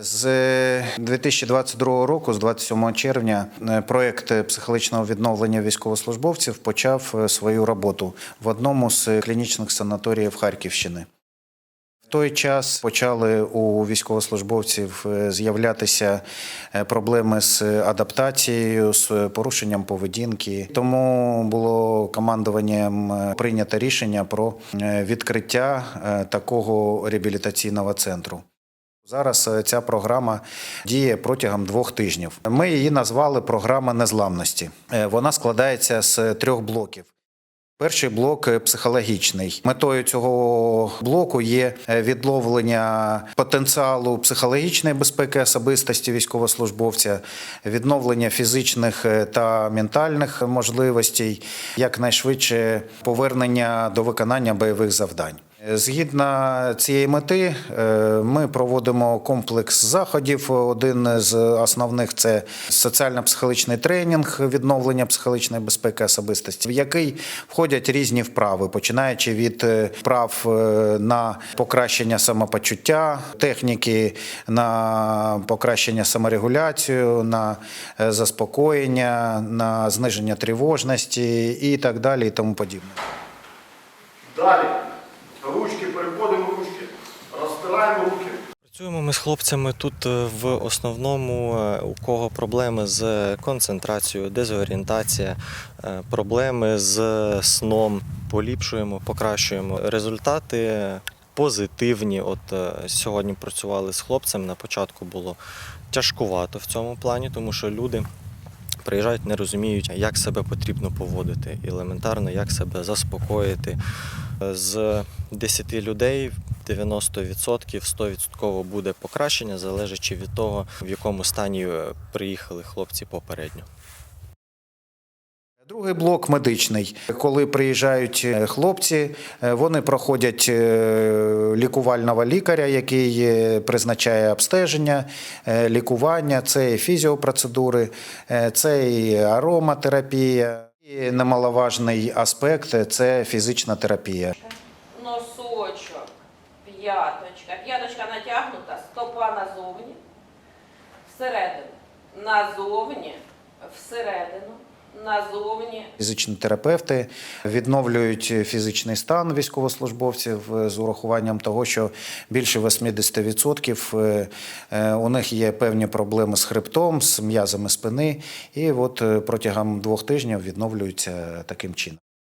З 2022 року, з 27 червня, е, проект психологічного відновлення військовослужбовців почав е, свою роботу в одному з клінічних санаторіїв Харківщини. В той час почали у військовослужбовців е, з'являтися е, проблеми з адаптацією, з порушенням поведінки. Тому було командуванням е, прийнято рішення про е, відкриття е, такого реабілітаційного центру. Зараз е, ця програма діє протягом двох тижнів. Ми її назвали програма незламності. Е, Вона складається з трьох блоків. Перший блок е, психологічний. Метою цього блоку є е, відновлення потенціалу психологічної безпеки особистості військовослужбовця, відновлення фізичних е, та ментальних можливостей, якнайшвидше повернення до виконання бойових завдань. Згідно цієї мети, е, ми проводимо комплекс заходів. Один з основних це соціально-психологічний тренінг відновлення психологічної безпеки особистості, в який входять різні вправи, починаючи від е, вправ е, на покращення самопочуття, техніки на покращення саморегуляцію, на заспокоєння, на зниження тривожності і так далі, і тому подібне. Далі. Переходимо ручки. Розтираємо руки. Працюємо ми з хлопцями тут е, в основному, е, у кого проблеми з концентрацією, дезорієнтація, е, проблеми з сном. Поліпшуємо, покращуємо результати позитивні. От сьогодні працювали з хлопцем. На початку було тяжкувато в цьому плані, тому що люди. Приїжджають, не розуміють, як себе потрібно поводити, елементарно, як себе заспокоїти. З 10 людей 90% 100% буде покращення, залежачи від того, в якому стані е, приїхали хлопці попередньо. Другий блок медичний. Коли приїжджають е, хлопці, е, вони проходять лікувального лікаря, який призначає обстеження, лікування, це і фізіопроцедури, це і ароматерапія. І немаловажний аспект це фізична терапія. носочок, п'яточка. П'яточка натягнута, стопа назовні, всередину, назовні, всередину, назовні, Фізичні терапевти відновлюють фізичний стан військовослужбовців е, з урахуванням того, що більше 80% е, е, у них є певні проблеми з хребтом, з м'язами спини, і от протягом двох тижнів відновлюються таким чином.